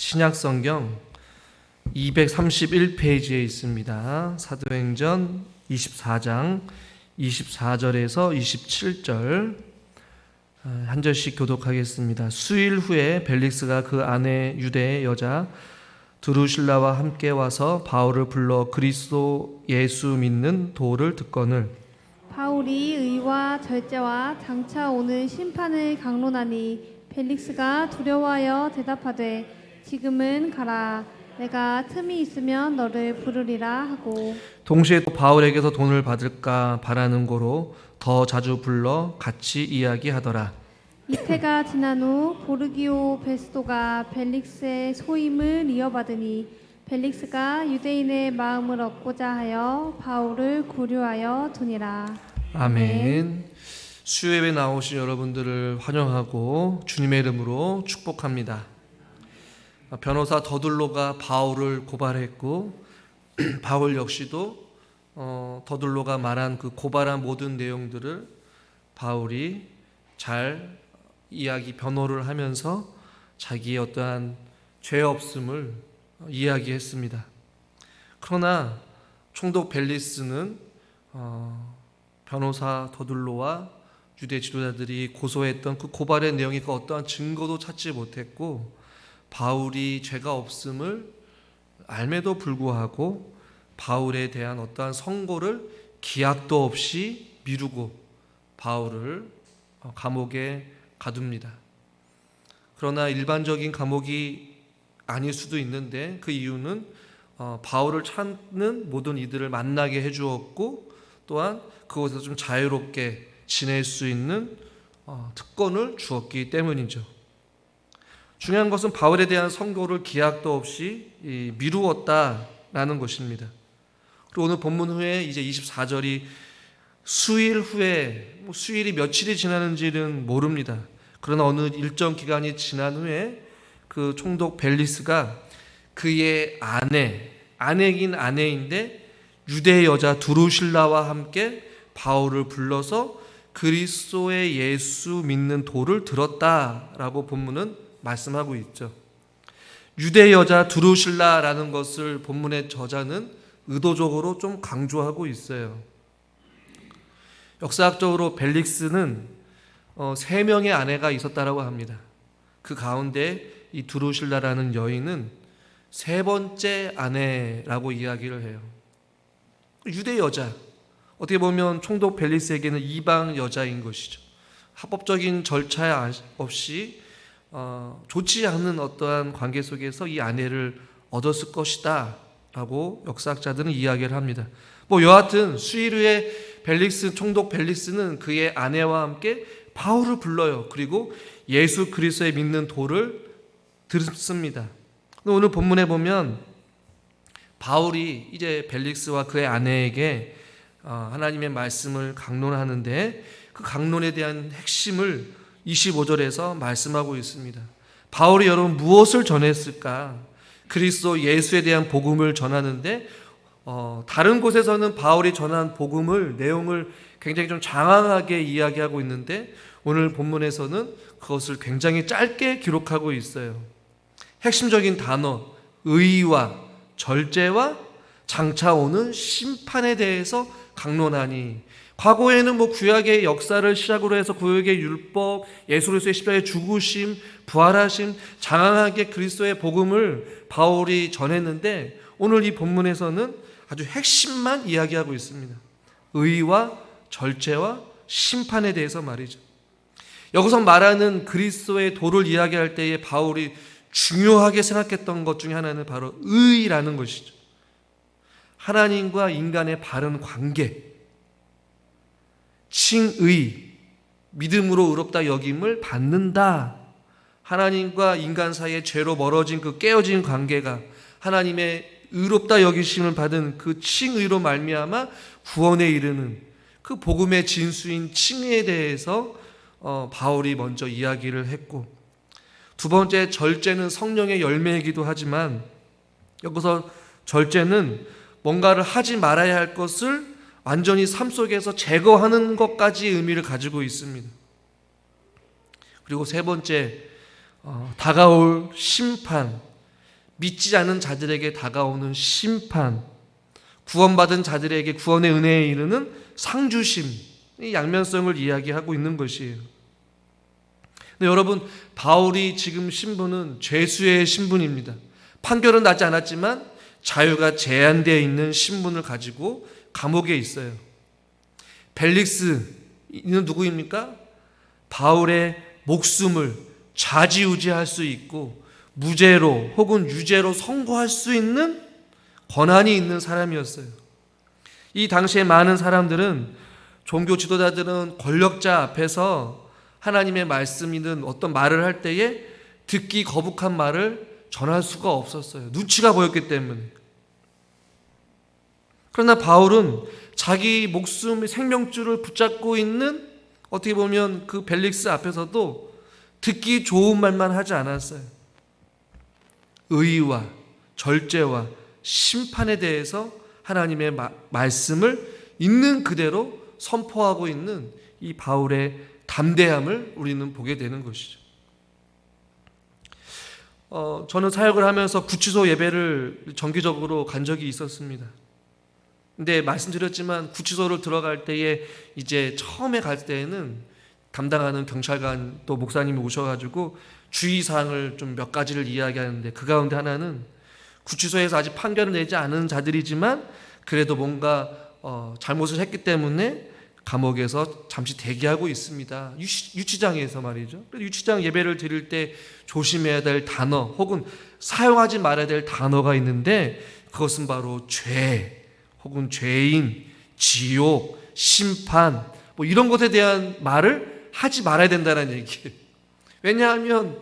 신약 성경 231페이지에 있습니다. 사도행전 24장 24절에서 27절 아, 한 절씩 교독하겠습니다. 수일 후에 벨릭스가 그 아내 유대 여자 드루실라와 함께 와서 바울을 불러 그리스도 예수 믿는 도를 듣거늘 바울이 의와 절제와 장차 오는 심판을 강론하니 벨릭스가 두려워하여 대답하되 지금은 가라 내가 틈이 있으면 너를 부르리라 하고 동시에 또 바울에게서 돈을 받을까 바라는 고로 더 자주 불러 같이 이야기하더라. 이태가 지난 후 보르기오 베스도가 벨릭스의 소임을 이어받으니 벨릭스가 유대인의 마음을 얻고자 하여 바울을 고려하여 두니라 아멘. 수요예배 나오신 여러분들을 환영하고 주님의 이름으로 축복합니다. 변호사 더둘로가 바울을 고발했고 바울 역시도 어, 더둘로가 말한 그 고발한 모든 내용들을 바울이 잘 이야기 변호를 하면서 자기의 어떠한 죄 없음을 이야기했습니다. 그러나 총독 벨리스는 어, 변호사 더둘로와 유대 지도자들이 고소했던 그 고발의 내용이 그 어떠한 증거도 찾지 못했고 바울이 죄가 없음을 알매도 불구하고 바울에 대한 어떠한 선고를 기약도 없이 미루고 바울을 어, 감옥에 가둡니다. 그러나 일반적인 감옥이 아닐 수도 있는데 그 이유는 어, 바울을 찾는 모든 이들을 만나게 해주었고 또한 그곳에서 좀 자유롭게 지낼 수 있는 어, 특권을 주었기 때문이죠. 중요한 것은 바울에 대한 선고를 기약도 없이 이, 미루었다라는 것입니다. 그리고 오늘 본문 후에 이제 24절이 수일 후에 뭐 수일이 며칠이 지나는지는 모릅니다. 그러나 어느 일정 기간이 지난 후에 그 총독 벨리스가 그의 아내 아내긴 아내인데 유대 여자 두루실라와 함께 바울을 불러서 그리스도의 예수 믿는 도를 들었다라고 본문은 말씀하고 있죠. 유대 여자 두루실라라는 것을 본문의 저자는 의도적으로 좀 강조하고 있어요. 역사학적으로 벨릭스는 어, 세 명의 아내가 있었다라고 합니다. 그 가운데 이 두루실라라는 여인은 세 번째 아내라고 이야기를 해요. 유대 여자 어떻게 보면 총독 벨리스에게는 이방 여자인 것이죠. 합법적인 절차 없이 어, 좋지 않은 어떠한 관계 속에서 이 아내를 얻었을 것이다 라고 역사학자들은 이야기를 합니다. 뭐 여하튼 수일 후에 벨릭스 총독 벨릭스는 그의 아내와 함께 바울을 불러요. 그리고 예수 그리스도의 믿는 도를 듣습니다. 오늘 본문에 보면 바울이 이제 벨릭스와 그의 아내에게 어, 하나님의 말씀을 강론하는데 그 강론에 대한 핵심을 25절에서 말씀하고 있습니다. 바울이 여러분 무엇을 전했을까? 그리스도 예수에 대한 복음을 전하는데 어, 다른 곳에서는 바울이 전한 복음을 내용을 굉장히 좀 장황하게 이야기하고 있는데 오늘 본문에서는 그것을 굉장히 짧게 기록하고 있어요. 핵심적인 단어 의와 절제와 장차 오는 심판에 대해서 강론하니 과거에는 뭐 구약의 역사를 시작으로 해서 구약의 율법, 예수 그리스도의 십자가의 죽으심, 부활하심, 장황하게 그리스도의 복음을 바울이 전했는데 오늘 이 본문에서는 아주 핵심만 이야기하고 있습니다. 의와 절제와 심판에 대해서 말이죠. 여기서 말하는 그리스도의 도를 이야기할 때에 바울이 중요하게 생각했던 것 중에 하나는 바로 의라는 것이죠. 하나님과 인간의 바른 관계, 칭의, 믿음으로 의롭다 여김을 받는다. 하나님과 인간 사이의 죄로 멀어진 그 깨어진 관계가 하나님의 의롭다 여기심을 받은 그 칭의로 말미암아 구원에 이르는 그 복음의 진수인 칭의에 대해서 어, 바울이 먼저 이야기를 했고 두 번째 절제는 성령의 열매이기도 하지만 여기서 절제는 뭔가를 하지 말아야 할 것을 완전히 삶 속에서 제거하는 것까지 의미를 가지고 있습니다. 그리고 세 번째 어, 다가올 심판 믿지 않은 자들에게 다가오는 심판, 구원받은 자들에게 구원의 은혜에 이르는 상주심, 이 양면성을 이야기하고 있는 것이에요. 근데 여러분, 바울이 지금 신분은 죄수의 신분입니다. 판결은 나지 않았지만 자유가 제한되어 있는 신분을 가지고 감옥에 있어요. 벨릭스는 누구입니까? 바울의 목숨을 좌지우지할 수 있고 무죄로 혹은 유죄로 선고할 수 있는 권한이 있는 사람이었어요. 이 당시에 많은 사람들은 종교 지도자들은 권력자 앞에서 하나님의 말씀이든 어떤 말을 할 때에 듣기 거북한 말을 전할 수가 없었어요. 눈치가 보였기 때문에. 그러나 바울은 자기 목숨의 생명줄을 붙잡고 있는 어떻게 보면 그 벨릭스 앞에서도 듣기 좋은 말만 하지 않았어요. 의와 절제와 심판에 대해서 하나님의 마, 말씀을 있는 그대로 선포하고 있는 이 바울의 담대함을 우리는 보게 되는 것이죠. 어, 저는 사역을 하면서 구치소 예배를 정기적으로 간 적이 있었습니다. 근데 말씀드렸지만 구치소를 들어갈 때에 이제 처음에 갈 때에는 담당하는 경찰관 또 목사님이 오셔가지고 주의사항을 좀 몇 가지를 이야기하는데 그 가운데 하나는 구치소에서 아직 판결을 내지 않은 자들이지만 그래도 뭔가 어, 잘못을 했기 때문에 감옥에서 잠시 대기하고 있습니다. 유치, 유치장에서 말이죠. 유치장 예배를 드릴 때 조심해야 될 단어 혹은 사용하지 말아야 될 단어가 있는데 그것은 바로 죄 혹은 죄인, 지옥, 심판 뭐 이런 것에 대한 말을 하지 말아야 된다는 얘기예요. 왜냐하면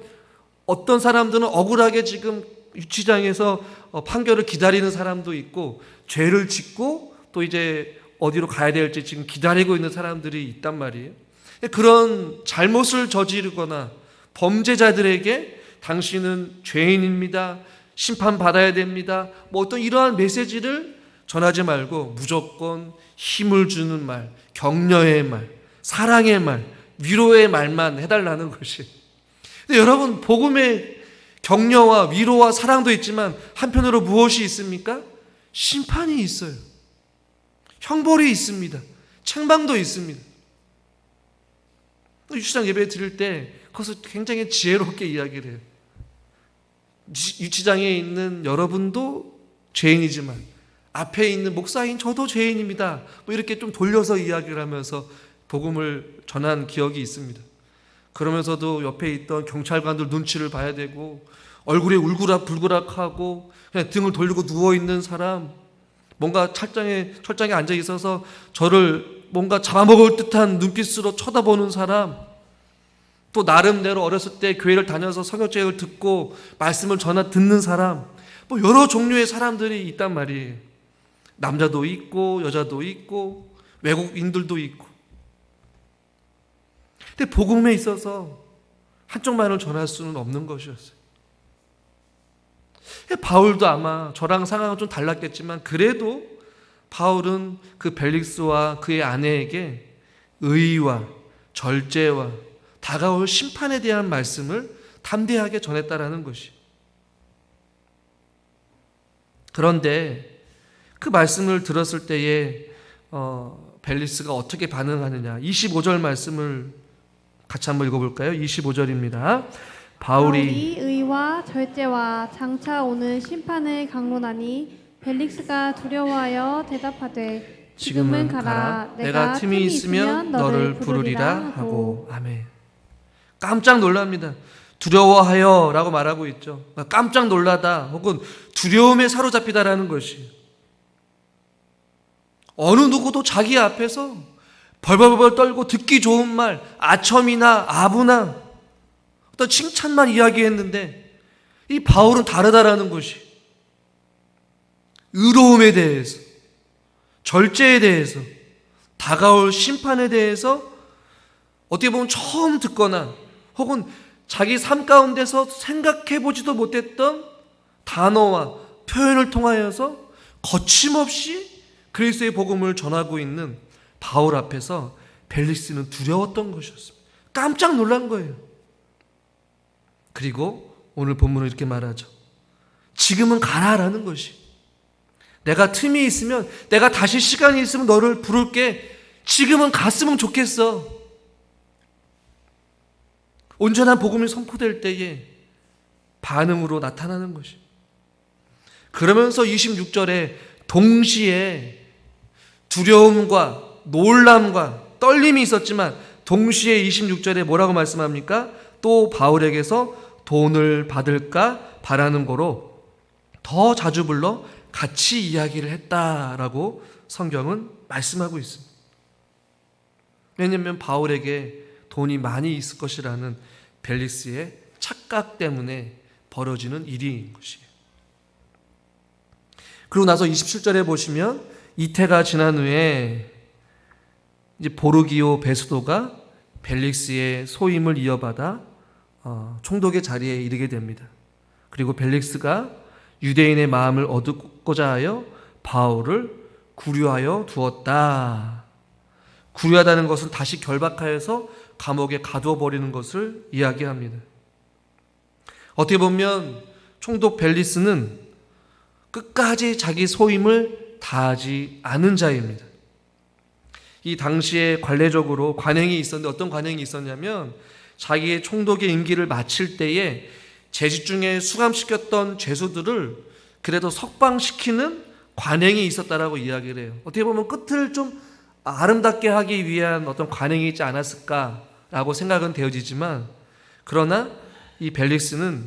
어떤 사람들은 억울하게 지금 유치장에서 어, 판결을 기다리는 사람도 있고 죄를 짓고 또 이제 어디로 가야 될지 지금 기다리고 있는 사람들이 있단 말이에요. 그런 잘못을 저지르거나 범죄자들에게 당신은 죄인입니다. 심판받아야 됩니다. 뭐 어떤 이러한 메시지를 전하지 말고 무조건 힘을 주는 말, 격려의 말, 사랑의 말, 위로의 말만 해달라는 것이. 근데 여러분, 복음의 격려와 위로와 사랑도 있지만 한편으로 무엇이 있습니까? 심판이 있어요. 형벌이 있습니다. 책망도 있습니다. 유치장 예배 드릴 때 그것을 굉장히 지혜롭게 이야기를 해요. 유치장에 있는 여러분도 죄인이지만 앞에 있는 목사인 저도 죄인입니다. 뭐 이렇게 좀 돌려서 이야기를 하면서 복음을 전한 기억이 있습니다. 그러면서도 옆에 있던 경찰관들 눈치를 봐야 되고 얼굴에 울그락불그락하고 그냥 등을 돌리고 누워 있는 사람 뭔가 철장에 철장에 앉아 있어서 저를 뭔가 잡아먹을 듯한 눈빛으로 쳐다보는 사람 또 나름대로 어렸을 때 교회를 다녀서 성경책을 듣고 말씀을 전하 듣는 사람 뭐 여러 종류의 사람들이 있단 말이에요. 남자도 있고 여자도 있고 외국인들도 있고. 근데 복음에 있어서 한쪽만을 전할 수는 없는 것이었어요. 바울도 아마 저랑 상황은 좀 달랐겠지만 그래도 바울은 그 벨릭스와 그의 아내에게 의와 절제와 다가올 심판에 대한 말씀을 담대하게 전했다라는 것이. 그런데 그 말씀을 들었을 때에 어, 벨리스가 어떻게 반응하느냐. 25절 말씀을 같이 한번 읽어볼까요? 25절입니다. 바울이 바울이 의와 절제와 장차 오는 심판을 강론하니 벨릭스가 두려워하여 대답하되 지금은 가라. 내가 틈이 있으면 너를 부르리라 하고 아멘. 깜짝 놀랍니다. 두려워하여라고 말하고 있죠. 깜짝 놀라다 혹은 두려움에 사로잡히다라는 것이 어느 누구도 자기 앞에서 벌벌벌 떨고 듣기 좋은 말, 아첨이나 아부나 어떤 칭찬만 이야기했는데 이 바울은 다르다라는 것이 의로움에 대해서 절제에 대해서 다가올 심판에 대해서 어떻게 보면 처음 듣거나 혹은 자기 삶 가운데서 생각해 보지도 못했던 단어와 표현을 통하여서 거침없이 그리스도의 복음을 전하고 있는 바울 앞에서 벨리스는 두려웠던 것이었습니다. 깜짝 놀란 거예요. 그리고 오늘 본문은 이렇게 말하죠. 지금은 가라라는 것이. 내가 틈이 있으면 내가 다시 시간이 있으면 너를 부를게. 지금은 갔으면 좋겠어. 온전한 복음이 선포될 때에 반응으로 나타나는 것이. 그러면서 26절에 동시에 두려움과 놀람과 떨림이 있었지만 동시에 26절에 뭐라고 말씀합니까? 또 바울에게서 돈을 받을까 바라는 거로 더 자주 불러 같이 이야기를 했다라고 성경은 말씀하고 있습니다. 왜냐하면 바울에게 돈이 많이 있을 것이라는 벨리스의 착각 때문에 벌어지는 일인 것이에요. 그리고 나서 27절에 보시면 이태가 지난 후에 이제 보르기오 베스도가 벨릭스의 소임을 이어받아 어, 총독의 자리에 이르게 됩니다. 그리고 벨릭스가 유대인의 마음을 얻고자 하여 바울을 구류하여 두었다. 구류하다는 것은 다시 결박하여서 감옥에 가두어 버리는 것을 이야기합니다. 어떻게 보면 총독 벨리스는 끝까지 자기 소임을 다하지 않은 자입니다. 이 당시에 관례적으로 관행이 있었는데 어떤 관행이 있었냐면 자기의 총독의 임기를 마칠 때에 재직 중에 수감시켰던 죄수들을 그래도 석방시키는 관행이 있었다라고 이야기를 해요. 어떻게 보면 끝을 좀 아름답게 하기 위한 어떤 관행이 있지 않았을까라고 생각은 되어지지만 그러나 이 벨릭스는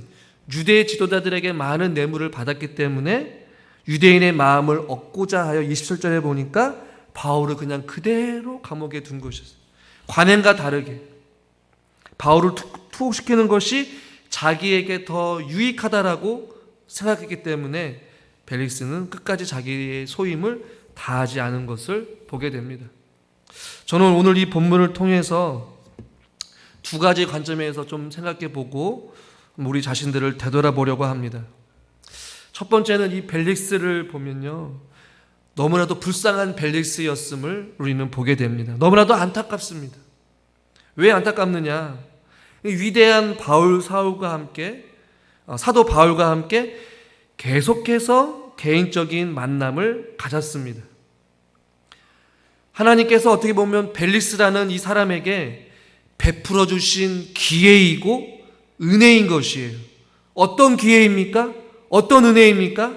유대 지도자들에게 많은 뇌물을 받았기 때문에 유대인의 마음을 얻고자 하여 27절에 보니까 바울을 그냥 그대로 감옥에 둔 것이었어요. 관행과 다르게 바울을 투옥시키는 것이 자기에게 더 유익하다라고 생각했기 때문에 벨릭스는 끝까지 자기의 소임을 다하지 않은 것을 보게 됩니다. 저는 오늘 이 본문을 통해서 두 가지 관점에서 좀 생각해 보고 우리 자신들을 되돌아보려고 합니다. 첫 번째는 이 벨릭스를 보면요. 너무나도 불쌍한 벨릭스였음을 우리는 보게 됩니다. 너무나도 안타깝습니다. 왜 안타깝느냐? 위대한 바울 사울과 함께 어, 사도 바울과 함께 계속해서 개인적인 만남을 가졌습니다. 하나님께서 어떻게 보면 벨리스라는 이 사람에게 베풀어 주신 기회이고 은혜인 것이에요. 어떤 기회입니까? 어떤 은혜입니까?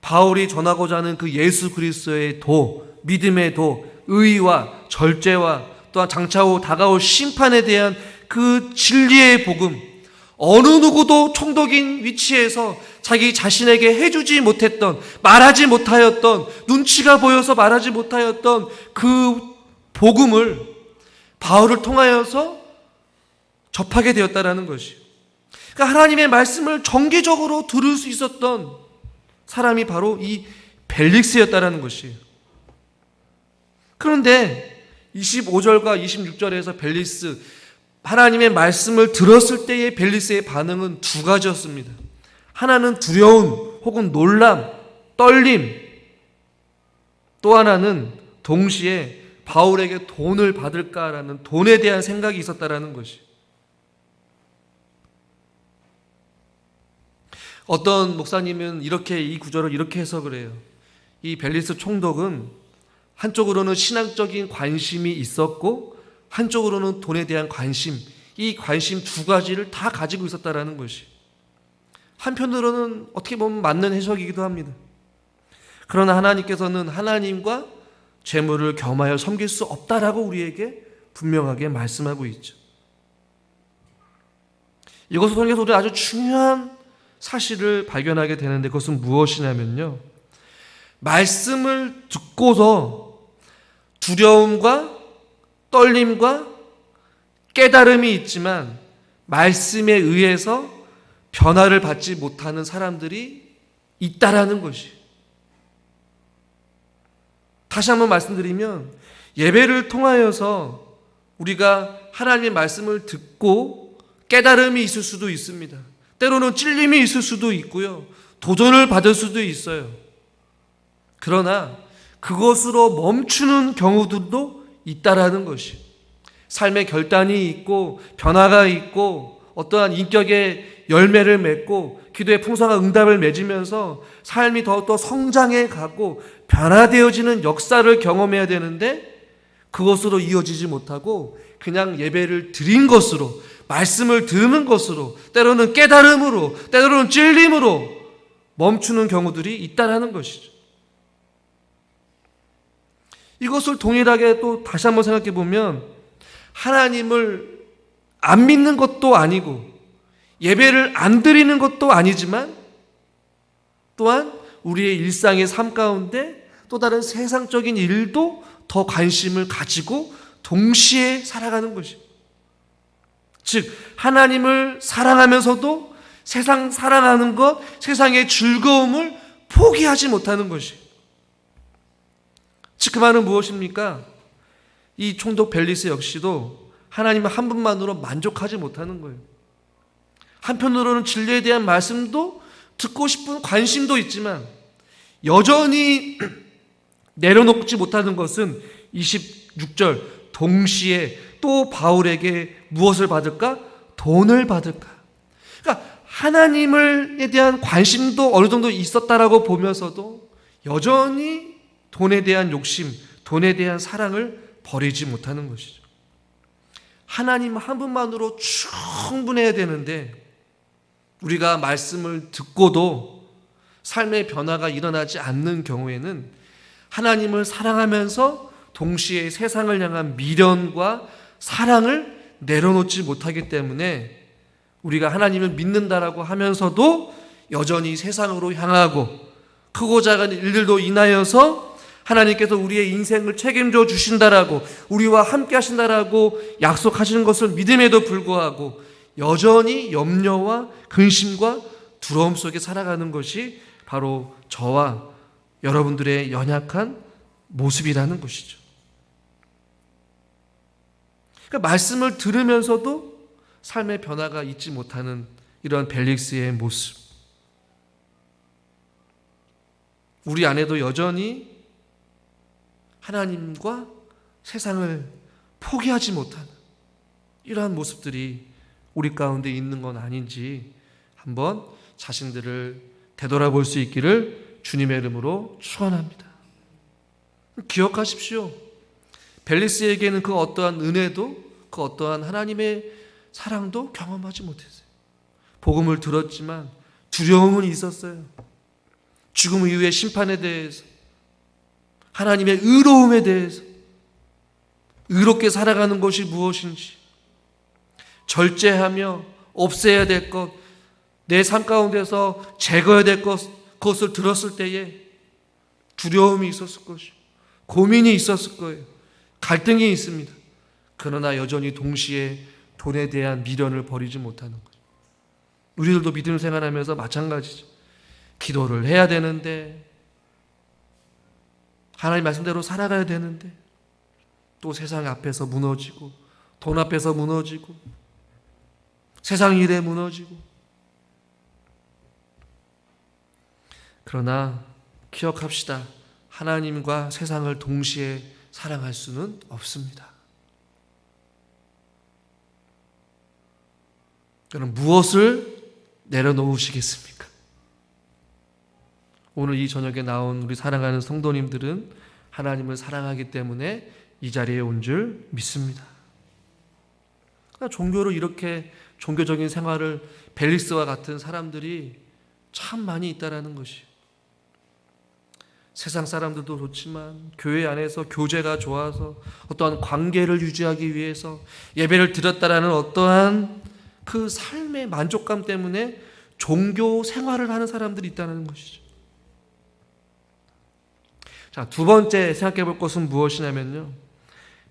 바울이 전하고자 하는 그 예수 그리스도의 도, 믿음의 도, 의와 절제와 또한 장차 후 다가올 심판에 대한 그 진리의 복음, 어느 누구도 총독인 위치에서 자기 자신에게 해주지 못했던, 말하지 못하였던, 눈치가 보여서 말하지 못하였던 그 복음을 바울을 통하여서 접하게 되었다라는 것이. 그러니까 하나님의 말씀을 정기적으로 들을 수 있었던 사람이 바로 이 벨릭스였다라는 것이에요. 그런데 25절과 26절에서 벨리스 하나님의 말씀을 들었을 때의 벨리스의 반응은 두 가지였습니다. 하나는 두려움 혹은 놀람, 떨림. 또 하나는 동시에 바울에게 돈을 받을까라는 돈에 대한 생각이 있었다라는 것이. 어떤 목사님은 이렇게 이 구절을 이렇게 해석을 해요. 이 벨리스 총독은 한쪽으로는 신앙적인 관심이 있었고 한쪽으로는 돈에 대한 관심, 이 관심 두 가지를 다 가지고 있었다라는 것이. 한편으로는 어떻게 보면 맞는 해석이기도 합니다. 그러나 하나님께서는 하나님과 재물을 겸하여 섬길 수 없다라고 우리에게 분명하게 말씀하고 있죠. 이것을 통해서 우리 아주 중요한 사실을 발견하게 되는데 그것은 무엇이냐면요. 말씀을 듣고서 두려움과 떨림과 깨달음이 있지만 말씀에 의해서 변화를 받지 못하는 사람들이 있다라는 것이. 다시 한번 말씀드리면 예배를 통하여서 우리가 하나님의 말씀을 듣고 깨달음이 있을 수도 있습니다. 때로는 찔림이 있을 수도 있고요. 도전을 받을 수도 있어요. 그러나 그것으로 멈추는 경우들도 있다라는 것이. 삶의 결단이 있고 변화가 있고 어떠한 인격의 열매를 맺고 기도의 풍성한 응답을 맺으면서 삶이 더욱더 성장해 가고 변화되어지는 역사를 경험해야 되는데 그것으로 이어지지 못하고 그냥 예배를 드린 것으로 말씀을 듣는 것으로 때로는 깨달음으로 때로는 찔림으로 멈추는 경우들이 있다라는 것이죠. 이것을 동일하게 또 다시 한번 생각해 보면 하나님을 안 믿는 것도 아니고 예배를 안 드리는 것도 아니지만 또한 우리의 일상의 삶 가운데 또 다른 세상적인 일도 더 관심을 가지고 동시에 살아가는 것이. 즉 하나님을 사랑하면서도 세상 사랑하는 것, 세상의 즐거움을 포기하지 못하는 것이. 즉 그 말은 무엇입니까? 이 총독 벨리스 역시도 하나님 한 분만으로 만족하지 못하는 거예요. 한편으로는 진리에 대한 말씀도 듣고 싶은 관심도 있지만 여전히 내려놓지 못하는 것은 26절 동시에 또 바울에게 무엇을 받을까? 돈을 받을까? 그러니까 하나님을에 대한 관심도 어느 정도 있었다라고 보면서도 여전히 돈에 대한 욕심, 돈에 대한 사랑을 버리지 못하는 것이죠. 하나님 한 분만으로 충분해야 되는데 우리가 말씀을 듣고도 삶의 변화가 일어나지 않는 경우에는 하나님을 사랑하면서 동시에 세상을 향한 미련과 사랑을 내려놓지 못하기 때문에 우리가 하나님을 믿는다라고 하면서도 여전히 세상으로 향하고 크고 작은 일들도 인하여서 하나님께서 우리의 인생을 책임져 주신다라고 우리와 함께 하신다라고 약속하시는 것을 믿음에도 불구하고 여전히 염려와 근심과 두려움 속에 살아가는 것이 바로 저와 여러분들의 연약한 모습이라는 것이죠. 그러니까 말씀을 들으면서도 삶의 변화가 있지 못하는 이런 벨릭스의 모습. 우리 안에도 여전히 하나님과 세상을 포기하지 못하는 이러한 모습들이 우리 가운데 있는 건 아닌지 한번 자신들을 되돌아볼 수 있기를 주님의 이름으로 축원합니다. 기억하십시오. 벨리스에게는 그 어떠한 은혜도 그 어떠한 하나님의 사랑도 경험하지 못했어요. 복음을 들었지만 두려움은 있었어요. 죽음 이후의 심판에 대해서 하나님의 의로움에 대해서 의롭게 살아가는 것이 무엇인지 절제하며 없애야 될 것, 내 삶 가운데서 제거해야 될 것, 그것을 들었을 때에 두려움이 있었을 것이 고민이 있었을 거예요. 갈등이 있습니다. 그러나 여전히 동시에 돈에 대한 미련을 버리지 못하는 거죠. 우리들도 믿음 생활하면서 마찬가지죠. 기도를 해야 되는데 하나님 말씀대로 살아가야 되는데 또 세상 앞에서 무너지고 돈 앞에서 무너지고 세상 일에 무너지고 그러나 기억합시다. 하나님과 세상을 동시에 사랑할 수는 없습니다. 그럼 무엇을 내려놓으시겠습니까? 오늘 이 저녁에 나온 우리 사랑하는 성도님들은 하나님을 사랑하기 때문에 이 자리에 온 줄 믿습니다. 그러니까 종교로 이렇게 종교적인 생활을 벨리스와 같은 사람들이 참 많이 있다라는 것이. 세상 사람들도 좋지만 교회 안에서 교제가 좋아서 어떠한 관계를 유지하기 위해서 예배를 드렸다라는 어떠한 그 삶의 만족감 때문에 종교 생활을 하는 사람들이 있다는 것이죠. 자, 두 번째 생각해 볼 것은 무엇이냐면요.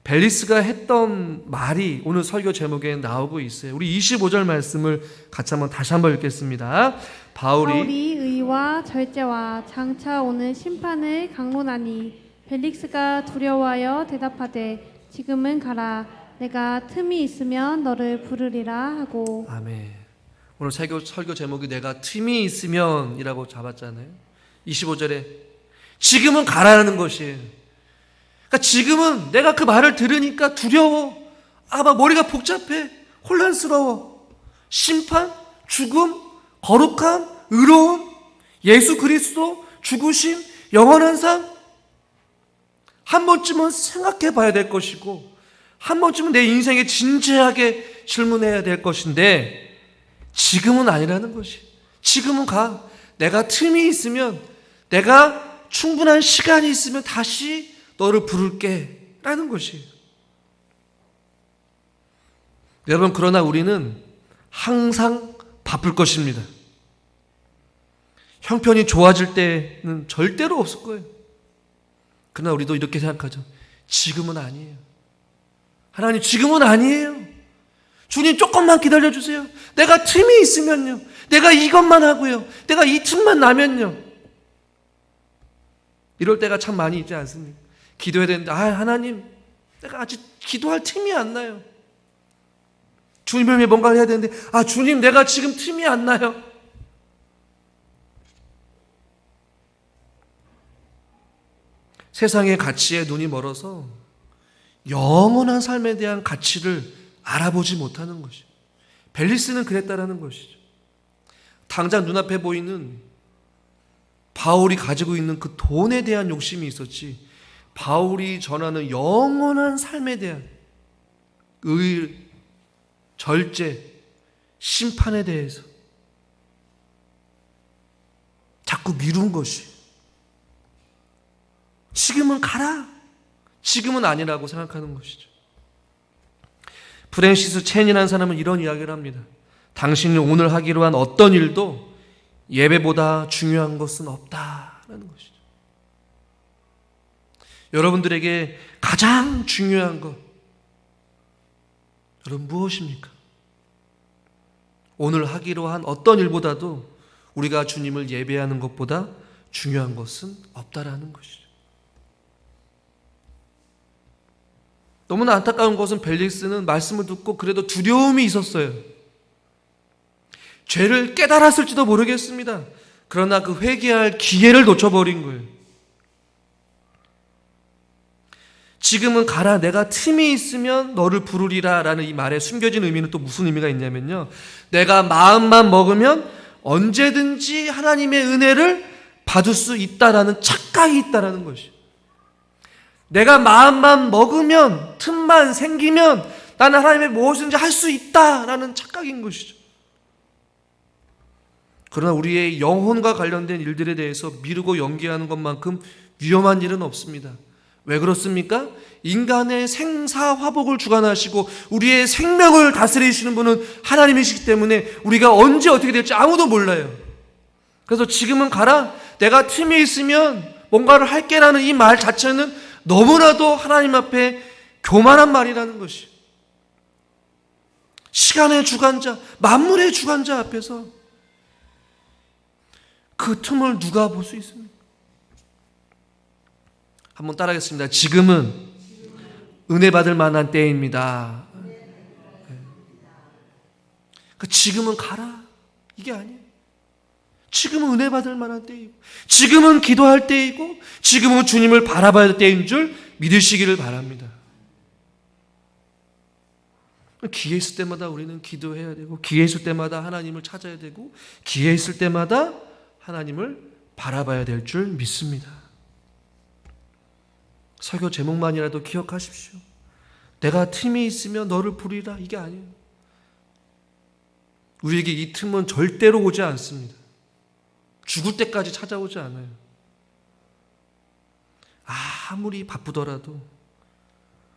벨리스가 했던 말이 오늘 설교 제목에 나오고 있어요. 우리 25절 말씀을 같이 한번 다시 한번 읽겠습니다. 바울이, 바울이 의와 절제와 장차 오는 심판을 강론하니 벨릭스가 두려워하여 대답하되 지금은 가라 내가 틈이 있으면 너를 부르리라 하고 아멘. 오늘 설교, 설교 제목이 내가 틈이 있으면이라고 잡았잖아요. 25절에 지금은 가라는 것이에요. 그러니까 지금은 내가 그 말을 들으니까 두려워. 아, 막 머리가 복잡해. 혼란스러워. 심판, 죽음, 거룩함, 의로움, 예수 그리스도, 죽으심, 영원한 삶. 한 번쯤은 생각해 봐야 될 것이고, 한 번쯤은 내 인생에 진지하게 질문해야 될 것인데, 지금은 아니라는 것이. 지금은 가. 내가 틈이 있으면, 내가 충분한 시간이 있으면 다시 너를 부를게. 라는 것이에요. 여러분, 그러나 우리는 항상 바쁠 것입니다. 형편이 좋아질 때는 절대로 없을 거예요. 그러나 우리도 이렇게 생각하죠. 지금은 아니에요. 하나님, 지금은 아니에요. 주님, 조금만 기다려주세요. 내가 틈이 있으면요. 내가 이것만 하고요. 내가 이 틈만 나면요. 이럴 때가 참 많이 있지 않습니까? 기도해야 되는데, 아, 하나님, 내가 아직 기도할 틈이 안 나요. 주님을 위해 뭔가를 해야 되는데, 아, 주님, 내가 지금 틈이 안 나요. 세상의 가치에 눈이 멀어서 영원한 삶에 대한 가치를 알아보지 못하는 것이. 벨리스는 그랬다라는 것이죠. 당장 눈앞에 보이는 바울이 가지고 있는 그 돈에 대한 욕심이 있었지. 바울이 전하는 영원한 삶에 대한 의, 절제, 심판에 대해서 자꾸 미룬 것이. 지금은 가라. 지금은 아니라고 생각하는 것이죠. 프랜시스 첸이라는 사람은 이런 이야기를 합니다. 당신이 오늘 하기로 한 어떤 일도 예배보다 중요한 것은 없다라는 것이죠. 여러분들에게 가장 중요한 것 여러분 무엇입니까? 오늘 하기로 한 어떤 일보다도 우리가 주님을 예배하는 것보다 중요한 것은 없다라는 것이죠. 너무나 안타까운 것은 벨릭스는 말씀을 듣고 그래도 두려움이 있었어요. 죄를 깨달았을지도 모르겠습니다. 그러나 그 회개할 기회를 놓쳐버린 거예요. 지금은 가라 내가 틈이 있으면 너를 부르리라 라는 이 말에 숨겨진 의미는 또 무슨 의미가 있냐면요. 내가 마음만 먹으면 언제든지 하나님의 은혜를 받을 수 있다라는 착각이 있다라는 것이. 내가 마음만 먹으면 틈만 생기면 나는 하나님의 무엇인지 할 수 있다라는 착각인 것이죠. 그러나 우리의 영혼과 관련된 일들에 대해서 미루고 연기하는 것만큼 위험한 일은 없습니다. 왜 그렇습니까? 인간의 생사화복을 주관하시고 우리의 생명을 다스리시는 분은 하나님이시기 때문에 우리가 언제 어떻게 될지 아무도 몰라요. 그래서 지금은 가라. 내가 틈이 있으면 뭔가를 할게라는 이 말 자체는 너무나도 하나님 앞에 교만한 말이라는 것이. 시간의 주관자, 만물의 주관자 앞에서 그 틈을 누가 볼 수 있습니까? 한번 따라하겠습니다. 지금은 은혜 받을 만한 때입니다. 그 지금은 가라. 이게 아니에요. 지금은 은혜 받을 만한 때이고, 지금은 기도할 때이고, 지금은 주님을 바라봐야 할 때인 줄 믿으시기를 바랍니다. 기회 있을 때마다 우리는 기도해야 되고, 기회 있을 때마다 하나님을 찾아야 되고, 기회 있을 때마다 하나님을 바라봐야 될 줄 믿습니다. 설교 제목만이라도 기억하십시오. 내가 틈이 있으면 너를 부리라. 이게 아니에요. 우리에게 이 틈은 절대로 오지 않습니다. 죽을 때까지 찾아오지 않아요. 아무리 바쁘더라도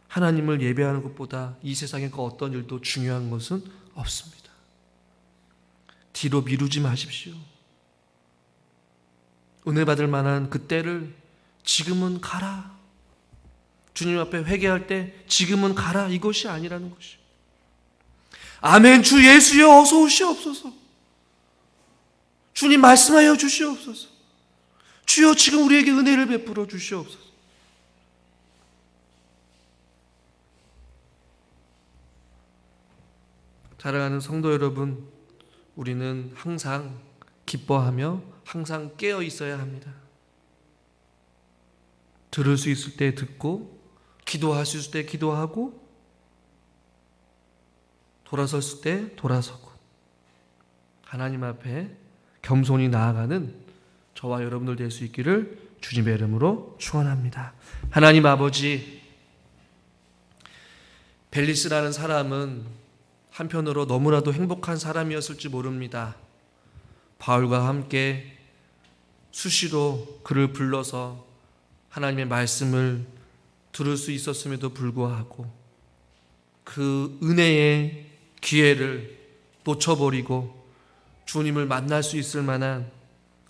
하나님을 예배하는 것보다 이 세상의 그 어떤 일도 중요한 것은 없습니다. 뒤로 미루지 마십시오. 은혜 받을 만한 그 때를 지금은 가라. 주님 앞에 회개할 때 지금은 가라 이것이 아니라는 것이. 아멘 주 예수여 어서 오시옵소서. 주님 말씀하여 주시옵소서. 주여 지금 우리에게 은혜를 베풀어 주시옵소서. 사랑하는 성도 여러분, 우리는 항상 기뻐하며 항상 깨어 있어야 합니다. 들을 수 있을 때 듣고, 있을 때 기도하고, 돌아섰을 때 돌아서고, 하나님 앞에 겸손히 나아가는 저와 여러분들 될 수 있기를 주님의 이름으로 축원합니다. 하나님 아버지 벨리스라는 사람은 한편으로 너무나도 행복한 사람이었을지 모릅니다. 바울과 함께 수시로 그를 불러서 하나님의 말씀을 들을 수 있었음에도 불구하고 그 은혜의 기회를 놓쳐버리고 주님을 만날 수 있을 만한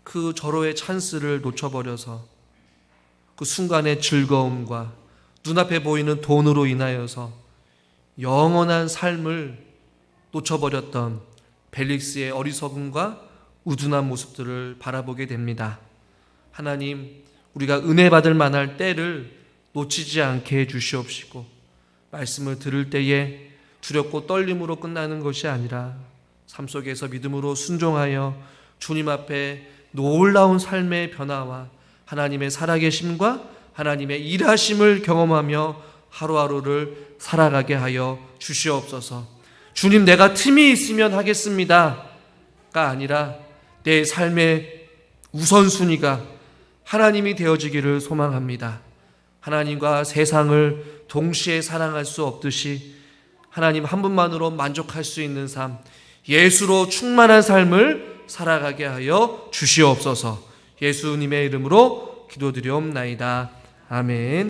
그 절호의 찬스를 놓쳐버려서 그 순간의 즐거움과 눈앞에 보이는 돈으로 인하여서 영원한 삶을 놓쳐버렸던 벨릭스의 어리석음과 우둔한 모습들을 바라보게 됩니다. 하나님, 우리가 은혜 받을 만할 때를 놓치지 않게 해 주시옵시고, 말씀을 들을 때에 두렵고 떨림으로 끝나는 것이 아니라 삶 속에서 믿음으로 순종하여 주님 앞에 놀라운 삶의 변화와 하나님의 살아계심과 하나님의 일하심을 경험하며 하루하루를 살아가게 하여 주시옵소서. 주님, 내가 틈이 있으면 하겠습니다 가 아니라 내 삶의 우선순위가 하나님이 되어지기를 소망합니다. 하나님과 세상을 동시에 사랑할 수 없듯이 하나님 한 분만으로 만족할 수 있는 삶, 예수로 충만한 삶을 살아가게 하여 주시옵소서. 예수님의 이름으로 기도드리옵나이다. 아멘.